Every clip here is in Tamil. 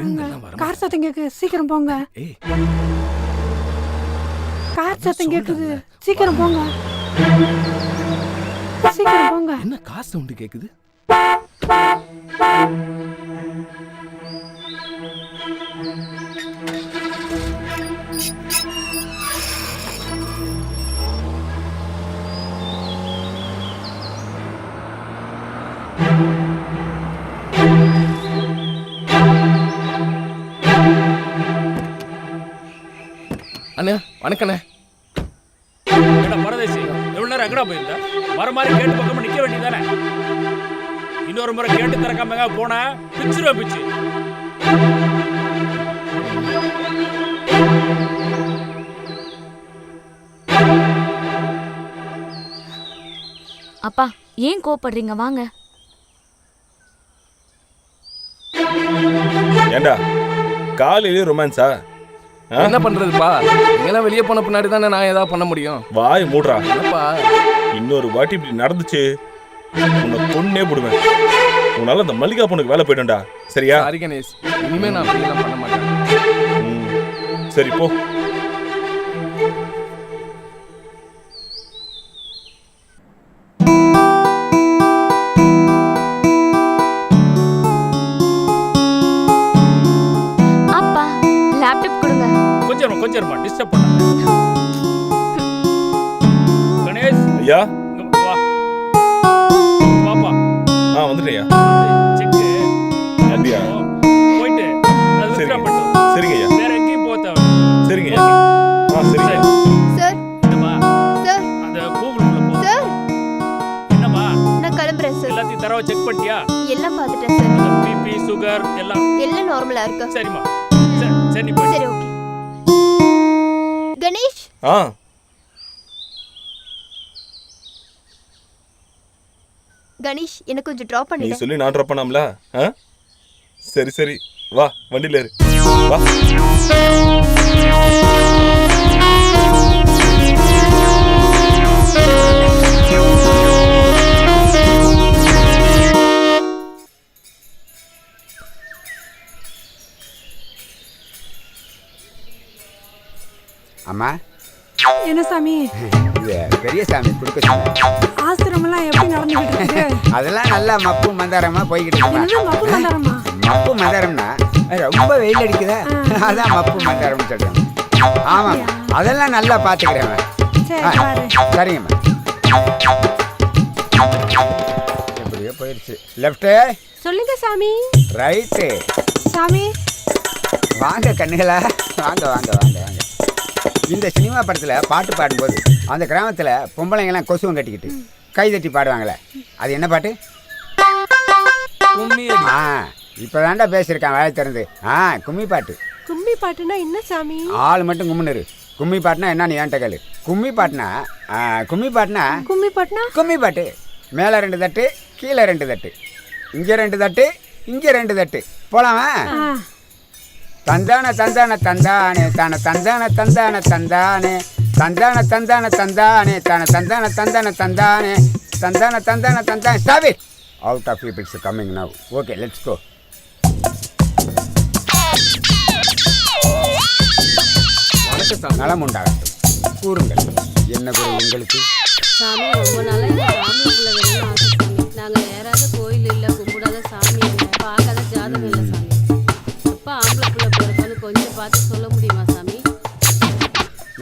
வரமாட்டாங்க. கார் சத்தம் கேக்கு சீக்கிரம் போங்க. கார் சத்தம் கேக்குது சீக்கிரம் போங்க. சீக்கிரம் போங்க. என்ன காசு சவுண்டு கேக்குது அண்ணா வணக்கண்ணே. ஏடா பரதேசி எவ்வளவு நேரம் எங்கடா போயிருந்த? வர மாதிரி கேட்டு பக்கமா நிக்க வேண்டியதானே இன்னொரு முறை கேட்டு திறக்காம போனா பிச்சிருவா பிச்சு. அப்பா ஏன் கோவப்படுறீங்க? வாங்க. ஏண்டா? காலையிலே ரொமான்ஸா? என்ன பண்றதுப்பா? நீங்களாம் வெளியே போன பின்னாடி தானே நான் ஏதாவது பண்ண முடியும்? வாய் மூடுறா. என்னப்பா? இன்னொரு வாட்டி இப்படி நடந்துச்சு உன்னை கொன்னே போடுவேன். உன்னால அந்த மல்லிகா பொண்ணுக்கு வேலை போயிடும்டா. சரியா? சாரி கணேஷ். இனிமே நான் பண்ண மாட்டேன். ம். சரி போ. அப்பா லேப்டாப் கொடுங்க. கொஞ்சம் கொஞ்சம் டிஸ்டர்ப் பண்ண கணேஷ் ஐயா? வாப்பா. ஆ வந்துட்டேயா செக்கு. அப்படியா? போயிட்டு. அது சரி. withdraw பண்ணிட்டு வா. சரிங்க ஐயா வேற எங்கேயும் போக தேவை சரிங்க ஐயா ஆ சரிங்க. சார். என்னம்மா? சார். அந்த கூகுளுக்குள்ள போ. சார். என்னம்மா? நான் கிளம்புறேன் சார். எல்லாத்தையும் தரவா செக் பண்ணிட்டியா? எல்லாம் பார்த்துட்டேன் சார். பிபி சுகர் எல்லாம். எல்லாம் நார்மலா இருக்கு? சரிம்மா. கணேஷ் ஆ. கணேஷ் எனக்கு கொஞ்சம் ட்ராப் நீ பண்ணிடு சொல்லி நான் ட்ராப் பண்ணாமல? ஆ? சரி சரி. வா வண்டியில ஏறு. வா. அம்மா? என்ன சாமி? பெரிய சாமி கொடுக்க எல்லாம் எப்படி நடந்துகிட்டு இருக்கு? அதெல்லாம் நல்லா மப்பு மந்தாரமா போய்கிட்டு மப்பு மந்தாரமா? மந்தாரம்னா? ரொம்ப வெயில் அடிக்குதா. அதான் மப்பு மந்தாரம்னு சொல்றேன். ஆமாம் அதெல்லாம் நல்லா பார்த்துக்கிறேன் சரிங்கம்மா எப்படியோ போயிடுச்சு. லெஃப்ட்டு சொல்லுங்க சாமி. ரைட்டு சாமி. வாங்க கண்ணுகளா. வாங்க வாங்க வாங்க வாங்க. இந்த சினிமா படத்தில் பாட்டு பாடும்போது அந்த கிராமத்தில் பொம்பளைங்கெல்லாம் கொசுவம் கட்டிக்கிட்டு கை தட்டி பாடுவாங்களே. அது என்ன பாட்டு. ஆ இப்போ தாண்டா பேசியிருக்கான் வாயை திறந்து. ஆ கும்மி பாட்டு. கும்மி பாட்டுனா என்ன சாமி? ஆள் மட்டும் கும்முன்னு கும்மி பாட்டுனா என்ன நீ ஏன்ட்ட கேளு. கும்மி பாட்டுனா கும்மி பாட்டுனா கும்மி பாட்டுனா? கும்மி பாட்டு. மேலே ரெண்டு தட்டு கீழே ரெண்டு தட்டு. இங்கே ரெண்டு தட்டு இங்கே ரெண்டு தட்டு. போலாமா? தந்தான தந்தான தந்தானே. தான தந்தான தந்தான தந்தானே. தந்தான தந்தான தந்தானே. தான தந்தான தந்தான தந்தானே. தந்தான தந்தான தந்தானே. Stop it out of peoples coming now okay let's go நலம் உண்டாகட்டும். கூறுங்கள். என்ன குரு உங்களுக்கு? சாமி ரொம்ப நாளா இந்த சாமிக்குள்ள வேணும்னு ஆசை சாமி நாங்க ஏறாத கோயில் இல்ல கும்பிடாத பார்த்து சொல்ல முடியுமா சாமி?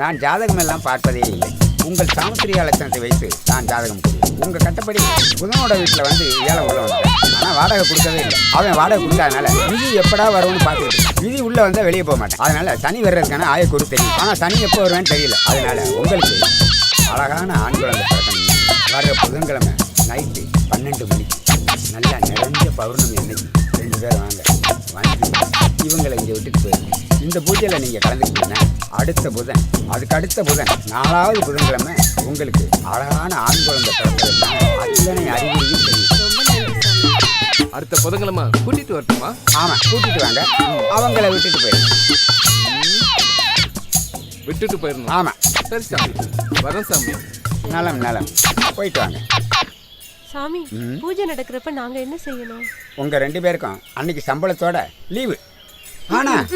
நான் ஜாதகம் எல்லாம் பார்ப்பதே இல்லை. உங்கள் சாமுத்திரியா லட்சணத்தை வைத்து நான் ஜாதகம் உங்கள் கட்டப்படி புதனோட வீட்டில் வந்து ஏழை உள்ள வந்தேன் ஆனால் வாடகை கொடுக்கவே இல்லை. அவன் வாடகை கொடுக்காதனால விதி எப்படா வரும்னு பார்த்துக்கிட்டு விதி உள்ளே வந்தால் வெளியே போக மாட்டேன். அதனால சனி வர்றதுக்கான ஆய குரு தெரியும். ஆனால் சனி எப்போ வருவேன்னு தெரியல. அதனால உங்களுக்கு அழகான ஆண் குழந்தை பிறக்கணும். வர்ற புதன்கிழமை நைட்டு பன்னெண்டு மணிக்கு. நல்லா நிறைஞ்ச பௌர்ணமி அன்னைக்கு ரெண்டு பேரும் வாங்க. வாங்கி இவங்களை இங்கே விட்டுட்டு போயிருங்க இந்த பூஜையில் நீங்கள் கலந்துக்கிட்டீங்கன்னா அடுத்த புதன் அதுக்கு அடுத்த புதன் நாலாவது புதன்கிழமை உங்களுக்கு அழகான ஆண் குழந்தை பிறப்பதற்கான அத்தனை அறிகுறியும் தெரியும். அடுத்த புதன்கிழமை கூட்டிட்டு வரட்டுமா? ஆமாம் கூட்டிட்டு வாங்க. அவங்கள விட்டுட்டு போயிருங்க விட்டுட்டு போயிடணும். ஆமாம் சரி சாமி. வரேன் சாமி. நலம் நலம். போயிட்டு வாங்க. சாமி பூஜை நடக்கிறப்ப நாங்க என்ன செய்யணும்? உங்கள் ரெண்டு பேருக்கும் அன்னைக்கு சம்பளத்தோட லீவு ஆனால்